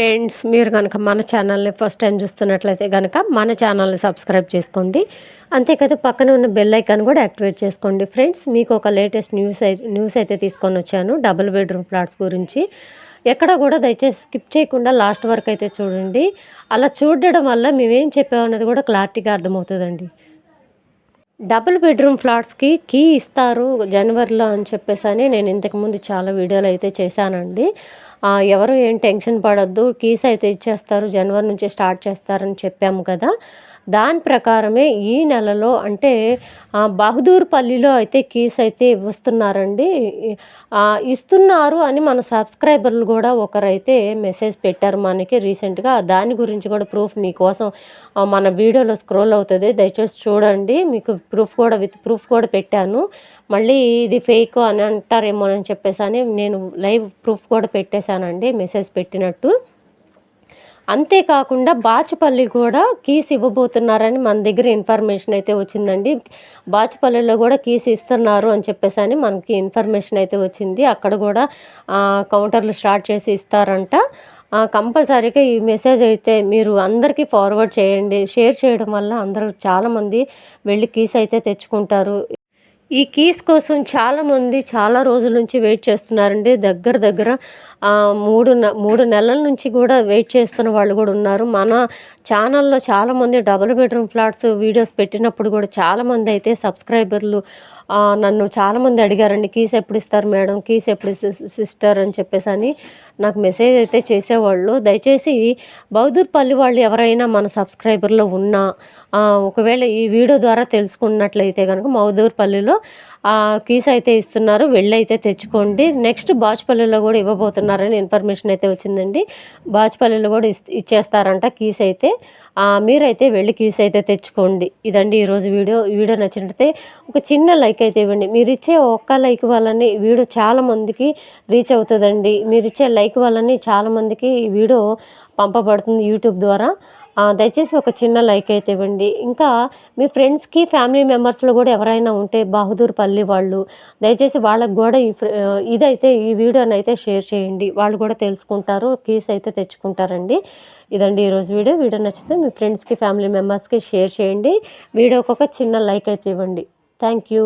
Friends మీరు కనుక మన ఛానల్ని ఫస్ట్ టైం చూస్తున్నట్లయితే కనుక మన ఛానల్ని సబ్స్క్రైబ్ చేసుకోండి. అంతేకాదు పక్కన ఉన్న బెల్ ఐకాన్ కూడా యాక్టివేట్ చేసుకోండి. ఫ్రెండ్స్ మీకు ఒక లేటెస్ట్ న్యూస్ న్యూస్ అయితే తీసుకొని వచ్చాను డబుల్ బెడ్రూమ్ ఫ్లాట్స్ గురించి. ఎక్కడ కూడా దయచేసి స్కిప్ చేయకుండా లాస్ట్ వరకు అయితే చూడండి. అలా చూడడం వల్ల మేమేం చెప్పామన్నది కూడా క్లారిటీగా అర్థమవుతుందండి. డబుల్ బెడ్రూమ్ ఫ్లాట్స్కి కీ ఇస్తారు జనవరిలో అని చెప్పేసి అని నేను ఇంతకుముందు చాలా వీడియోలు అయితే చేశానండి. ఎవరు ఏం టెన్షన్ పడొద్దు కీస్ అయితే ఇచ్చేస్తారు జనవరి నుంచి స్టార్ట్ చేస్తారని చెప్పాము కదా. దాని ప్రకారమే ఈ నెలలో అంటే ఆ, బహదూర్పల్లిలో అయితే కీస్ అయితే ఇస్తున్నారండి ఇస్తున్నారు అని మన సబ్స్క్రైబర్లు కూడా ఒకరైతే మెసేజ్ పెట్టారు మనకి రీసెంట్గా. దాని గురించి కూడా ప్రూఫ్ మీకోసం మన వీడియోలో స్క్రోల్ అవుతుంది. దయచేసి చూడండి. మీకు ప్రూఫ్ కూడా విత్ ప్రూఫ్ కూడా పెట్టాను. మళ్ళీ ఇది ఫేక్ అని అంటారేమో అని చెప్పేసి అని నేను లైవ్ ప్రూఫ్ కూడా పెట్టేశానండి మెసేజ్ పెట్టినట్టు. అంతేకాకుండా బాచుపల్లి కూడా కీస్ ఇవ్వబోతున్నారని మన దగ్గర ఇన్ఫర్మేషన్ అయితే వచ్చిందండి. బాచుపల్లిలో కూడా కీస్ ఇస్తున్నారు అని చెప్పేసి అని మనకి ఇన్ఫర్మేషన్ అయితే వచ్చింది. అక్కడ కూడా కౌంటర్లు స్టార్ట్ చేసి ఇస్తారంట. కంపల్సరీగా ఈ మెసేజ్ అయితే మీరు అందరికీ ఫార్వర్డ్ చేయండి. షేర్ చేయడం వల్ల అందరూ చాలామంది వెళ్ళి కీస్ అయితే తెచ్చుకుంటారు. ఈ కీస్ కోసం చాలామంది చాలా రోజుల నుంచి వెయిట్ చేస్తున్నారండి. దగ్గర దగ్గర మూడు మూడు నెలల నుంచి కూడా వెయిట్ చేస్తున్న వాళ్ళు కూడా ఉన్నారు. మన ఛానల్లో చాలామంది డబుల్ బెడ్రూమ్ ఫ్లాట్స్ వీడియోస్ పెట్టినప్పుడు కూడా చాలామంది అయితే సబ్స్క్రైబర్లు నన్ను చాలామంది అడిగారండి కీస్ ఎప్పుడు ఇస్తారు మేడం? కీస్ ఎప్పుడు సిస్టర్ అని చెప్పేసి అని. నాకు మెసేజ్ అయితే చేసేవాళ్ళు. దయచేసి బౌదూర్పల్లి వాళ్ళు ఎవరైనా మన సబ్స్క్రైబర్లో ఉన్నా ఒకవేళ ఈ వీడియో ద్వారా తెలుసుకున్నట్లయితే కనుక మౌదూర్పల్లిలో కీస్ అయితే ఇస్తున్నారు. వెళ్ళి అయితే తెచ్చుకోండి. నెక్స్ట్ బాచుపల్లిలో కూడా ఇవ్వబోతున్నారని ఇన్ఫర్మేషన్ అయితే వచ్చిందండి. బాచుపల్లిలో కూడా ఇస్- ఇచ్చేస్తారంట కీస్ అయితే. మీరైతే వెళ్ళి కీస్ అయితే తెచ్చుకోండి. ఇదండి ఈరోజు వీడియో. వీడియో నచ్చినట్లయితే ఒక చిన్న లైక్ అయితే ఇవ్వండి. మీరు ఇచ్చే ఒక్క లైక్ వల్లనే వీడియో చాలా మందికి రీచ్ అవుతుందండి. మీరు ఇచ్చే లైక్ వల్లనే చాలామందికి ఈ వీడియో పంపబడుతుంది యూట్యూబ్ ద్వారా. దయచేసి ఒక చిన్న లైక్ అయితే ఇవ్వండి. ఇంకా మీ ఫ్రెండ్స్కి ఫ్యామిలీ మెంబర్స్లో కూడా ఎవరైనా ఉంటే బహదూర్ పల్లి వాళ్ళు దయచేసి వాళ్ళకి కూడా ఈ ఇదైతే ఈ వీడియోని అయితే షేర్ చేయండి. వాళ్ళు కూడా తెలుసుకుంటారు కీస్ అయితే తెచ్చుకుంటారండి. ఇదండి ఈరోజు వీడియో. వీడియో నచ్చితే మీ ఫ్రెండ్స్కి ఫ్యామిలీ మెంబర్స్కి షేర్ చేయండి. వీడియోకి ఒక చిన్న లైక్ అయితే ఇవ్వండి. Thank you.